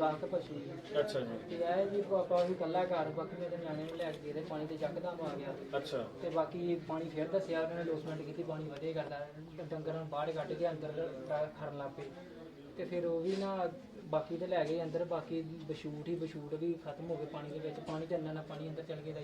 ਦਸ ਕੁ ਪਸ਼ੂ ਜੀ ਅੱਛਾ ਜੀ। ਤੇ ਇਹ ਜੀ ਪਾਪਾ ਵੀ ਕੱਲਾ ਘਰ ਬਾਕੀ ਮੇਰੇ ਨਿਆਣੇ ਨੂੰ ਲੈ ਕੇ ਗਏ ਤੇ ਪਾਣੀ ਤੇ ਜੱਕਦਮ ਆ ਗਿਆ। ਅੱਛਾ। ਤੇ ਬਾਕੀ ਪਾਣੀ ਫੇਰ ਦੱਸਿਆ ਉਹਨਾਂ ਨੇ ਲੋਸਮੈਂਟ ਕੀਤੀ ਪਾਣੀ ਵਧੇ ਕਰਦਾ। ਡੰਗਰਾਂ ਨੂੰ ਬਾਹਰ ਕੱਢ ਕੇ ਅੰਦਰ ਰ- ਖੜਨ ਲੱਗ ਪਏ। ਤੇ ਫਿਰ ਉਹ ਵੀ ਨਾ ਬਾਕੀ ਤੇ ਲੈ ਗਏ ਅੰਦਰ ਬਾਕੀ ਬਸ਼ੂਟ ਹੀ ਬਸ਼ੂਟ ਵੀ ਖਤਮ ਹੋ ਗਏ ਪਾਣੀ ਦੇ ਵਿੱਚ। ਪਾਣੀ ਤੇ ਇੰਨਾ ਨਾ ਪਾਣੀ ਅੰਦਰ ਚਲ ਗਿਆ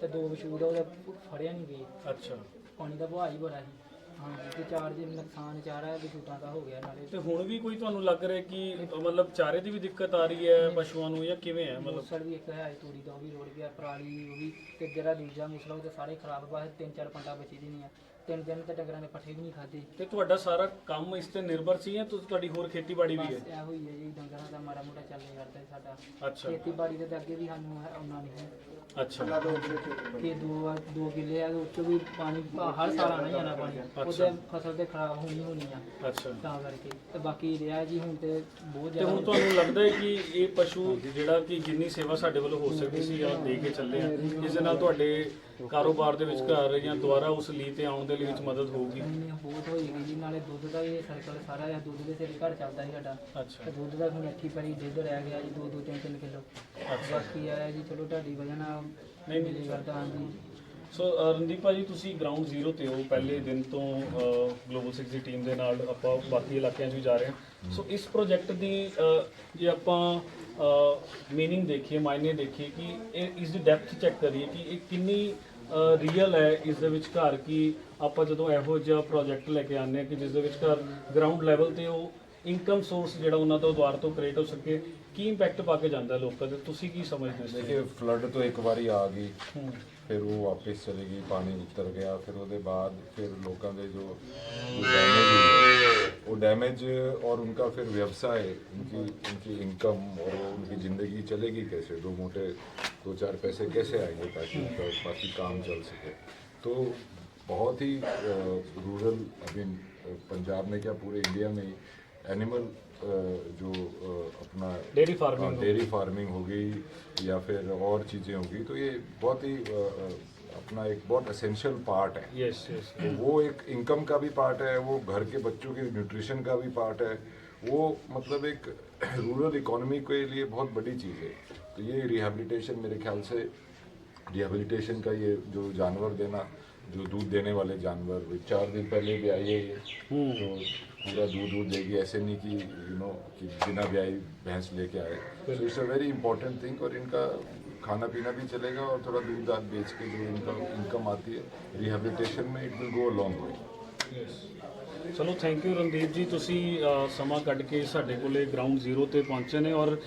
ਤੇ ਦੋ ਬਸ਼ੂਟ ਉਹਦੇ ਫੜਿਆ ਨਹੀਂ ਗਏ। ਅੱਛਾ। ਪਾਣੀ ਦਾ ਵਹਾਅ ਹੀ ਬੜਾ ਸੀ। ਹਾਂਜੀ ਤੇ ਚਾਰ ਜੀ ਨੁਕਸਾਨ ਚਾਰ ਹੈ ਬਸ਼ੂਟਾਂ ਦਾ ਹੋ ਗਿਆ ਨਾਲੇ। ਤੇ ਹੁਣ ਵੀ ਕੋਈ ਤੁਹਾਨੂੰ ਲੱਗ ਰਿਹਾ ਕਿ ਮਤਲਬ ਚਾਰੇ ਦੀ ਵੀ ਦਿੱਕਤ ਆ ਰਹੀ ਹੈ ਪਸ਼ੂਆਂ ਨੂੰ ਜਾਂ ਕਿਵੇਂ ਹੈ ਮਤਲਬ? ਮੂਸਲ ਵੀ ਇੱਕ ਹੈ ਤੂੜੀ ਦਾ ਉਹ ਵੀ ਰੋੜ ਗਿਆ ਪਰਾਲੀ ਉਹ ਵੀ ਤੇ ਜਿਹੜਾ ਦੂਜਾ ਮੂਸਲਾ ਉਹ ਤੇ ਸਾਰੇ ਖਰਾਬ ਬਸ ਤਿੰਨ ਚਾਰ ਪੰਡਾ ਬਚੀ ਦੀ ਨਹੀਂ ਆ। ਤਿੰਨ ਦਿਨ ਤੇ ਡੰਗਰਾਂ ਦੇ ਪੱਠੇ ਵੀ ਨਹੀਂ ਖਾਦੇ ਤੇ ਤੁਹਾਡਾ ਸਾਰਾ ਕੰਮ ਇਸ ਤੇ ਨਿਰਭਰ ਸੀ ਜਾਂ ਤੁਸੀਂ ਤੁਹਾਡੀ ਹੋਰ ਖੇਤੀਬਾੜੀ ਵੀ ਬਸ ਹੈ ਇਹ ਹੋਈ ਹੈ ਜੀ ਡੰਗਰਾਂ ਦਾ ਮਾੜਾ ਮੋਟਾ ਚੱਲੇ ਕਰਦਾ ਸੀ ਸਾਡਾ। ਅੱਛਾ। ਖੇਤੀਬਾੜੀ ਦੇ ਤਾਂ ਅੱਗੇ ਵੀ ਸਾਨੂੰ ਹੈ- ਉਹਨਾਂ ਨਹੀਂ ਅੱਛਾ। ਕਿ ਦੋ ਆ- ਦੋ ਕਿੱਲੇ ਆ ਉਹ ਚੋਂ ਵੀ ਪਾਣੀ ਹਰ ਸਾਲ ਆਣਾ ਜਾਣਾ ਪਾਣੀ। ਉਹਦੇ ਫਸਲ ਤੇ ਖਰਾਬ ਹੋਣੀ ਹੋਣੀ ਆ। ਅੱਛਾ। ਤਾਂ ਕਰਕੇ। ਤੇ ਬਾਕੀ ਰਿਹਾ ਜੀ ਹੁਣ ਤੇ ਬਹੁਤ ਤੇ ਜ਼ਿਆਦਾ ਹੁਣ ਤੁਹਾਨੂੰ ਲੱਗਦਾ ਹੈ ਕਿ ਇਹ ਪਸ਼ੂ ਜਿਹੜਾ ਕਿ ਜਿੰਨੀ ਸੇਵਾ ਸਾਡੇ ਵੱਲੋਂ ਹੋ ਸਕਦੀ ਸੀ ਆ ਦੇ ਕੇ ਚੱਲੇ ਆ ਇਸ ਦੇ ਨਾਲ ਤੁਹਾਡੇ ਕਾਰੋਬਾਰ ਦੇ ਵਿੱਚ ਘਰ ਜਾਂ ਦੁਬਾਰਾ ਉਸ ਲੀ ਤੇ ਆਉਣ ਦੇ ਲਈ ਵਿੱਚ ਮਦਦ ਹੋਊਗੀ। ਇੰਨੀ ਬਹੁਤ ਹੋਏਗੀ ਜੀ ਨਾਲੇ ਦੁੱਧ ਦਾ ਵੀ ਸਰਕਲ ਸਾਰਾ ਇਹ ਦੁੱਧ ਦੇ ਸਿਰ ਹੀ ਘਰ ਚੱਲਦਾ ਸੀ ਸਾਡਾ। ਅੱਛਾ। ਤੇ ਦੁੱਧ ਦਾ ਹੁਣ ਅੱਠੀ ਪਰੀ ਦੁੱਧ ਰਹਿ ਗਿਆ ਜੀ ਦੋ ਦੋ ਤਿੰਨ ਤਿੰਨ ਕਿਲੋ। ਬਾਕੀ ਆਇਆ ਜੀ ਚਲੋ ਤੁਹਾਡੀ ਵਜ੍ਹਾ ਨਾਲ ਨਹੀਂ ਮਿਲੀ ਕਰਦਾ ਹਾਂਜੀ ਸੋ ਅ, ਰਣਦੀਪ ਭਾਜੀ ਤੁਸੀਂ ਗਰਾਊਂਡ ਜ਼ੀਰੋ ਤੇ ਹੋ ਪਹਿਲੇ ਦਿਨ ਤੋਂ ਗਲੋਬਲ 6 ਦੀ ਟੀਮ ਦੇ ਨਾਲ ਆਪਾਂ ਬਾਕੀ ਇਲਾਕਿਆਂ 'ਚ ਵੀ ਜਾ ਰਹੇ ਹਾਂ। ਸੋ ਇਸ ਪ੍ਰੋਜੈਕਟ ਦੀ ਅ, ਜੇ ਆਪਾਂ ਮੀਨਿੰਗ ਦੇਖੀਏ ਮਾਇਨੇ ਦੇਖੀਏ ਕਿ ਇਹ ਇਸ ਦੀ ਡੈਪਥ ਚੈੱਕ ਕਰੀਏ ਕਿ ਇਹ ਕਿੰਨੀ ਰੀਅਲ ਹੈ ਇਸ ਦੇ ਵਿੱਚ ਘਰ ਕਿ ਆਪਾਂ ਜਦੋਂ ਇਹੋ ਜਿਹਾ ਪ੍ਰੋਜੈਕਟ ਲੈ ਕੇ ਆਉਂਦੇ ਹਾਂ ਕਿ ਜਿਸ ਦੇ ਵਿੱਚ ਘਰ ਗਰਾਊਂਡ ਲੈਵਲ ਤੇ ਉਹ ਇਨਕਮ ਸੋਰਸ ਜਿਹੜਾ ਉਹਨਾਂ ਤੋਂ ਦੁਆਰ ਤੋਂ ਕ੍ਰੀਏਟ ਹੋ ਸਕੇ ਕੀ ਇੰਪੈਕਟ ਪਾ ਕੇ ਜਾਂਦਾ ਲੋਕਾਂ ਤੇ? ਤੁਸੀਂ ਕੀ ਸਮਝਦੇ ਹੋ ਦੇਖੇ ਫਲੱਡ ਤੋਂ ਇੱਕ ਵਾਰੀ ਆ ਗਈ ਫਿਰ ਉਹ ਵਾਪਸ ਚਲੇ ਗਈ ਪਾਣੀ ਉਤਰ ਗਿਆ ਫਿਰ ਉਹਦੇ ਬਾਅਦ ਫਿਰ ਲੋਕਾਂ ਦੇ ਜੋ वो डैमेज और उनका फिर व्यवसाय उनकी उनकी इनकम और उनकी ज़िंदगी चलेगी कैसे? दो मोटे दो चार पैसे कैसे आएँगे ताकि उनका बाकी काम चल सके? तो बहुत ही रूरल मीन पंजाब में क्या पूरे इंडिया में एनिमल जो अपना डेयरी फ़ार्मिंग डेयरी फ़ार्मिंग होगी या फिर और चीज़ें होगी तो ये बहुत ही अपना एक बहुत असेंशियल पार्ट है। यस यस तो वो एक इनकम का भी पार्ट है वो घर के बच्चों के न्यूट्रिशन का भी पार्ट है। वो मतलब एक रूरल इकोनॉमी के लिए बहुत बड़ी चीज़ है। तो ये रिहैबिलिटेशन मेरे ख्याल से रिहैबिलिटेशन का ये जो जानवर देना जो दूध देने वाले जानवर वो चार दिन पहले भी आई है। ये तो पूरा दूध दूध देगी ऐसे नहीं कि यू नो कि बिना ब्याई भैंस लेके आए। तो it's a very important thing और इनका खाना पीना भी चलेगा और थोड़ा दूध दाद बेच के जो इनका इनकम आती है रिहैबिलिटेशन में it will go long way ਚਲੋ ਥੈਂਕ ਯੂ ਰਣਦੀਪ ਜੀ ਤੁਸੀਂ ਅ, ਸਮਾਂ ਕੱਢ ਕੇ ਸਾਡੇ ਕੋਲੇ ਗਰਾਊਂਡ ਜ਼ੀਰੋ ਤੇ ਪਹੁੰਚੇ ਨੇ ਔਰ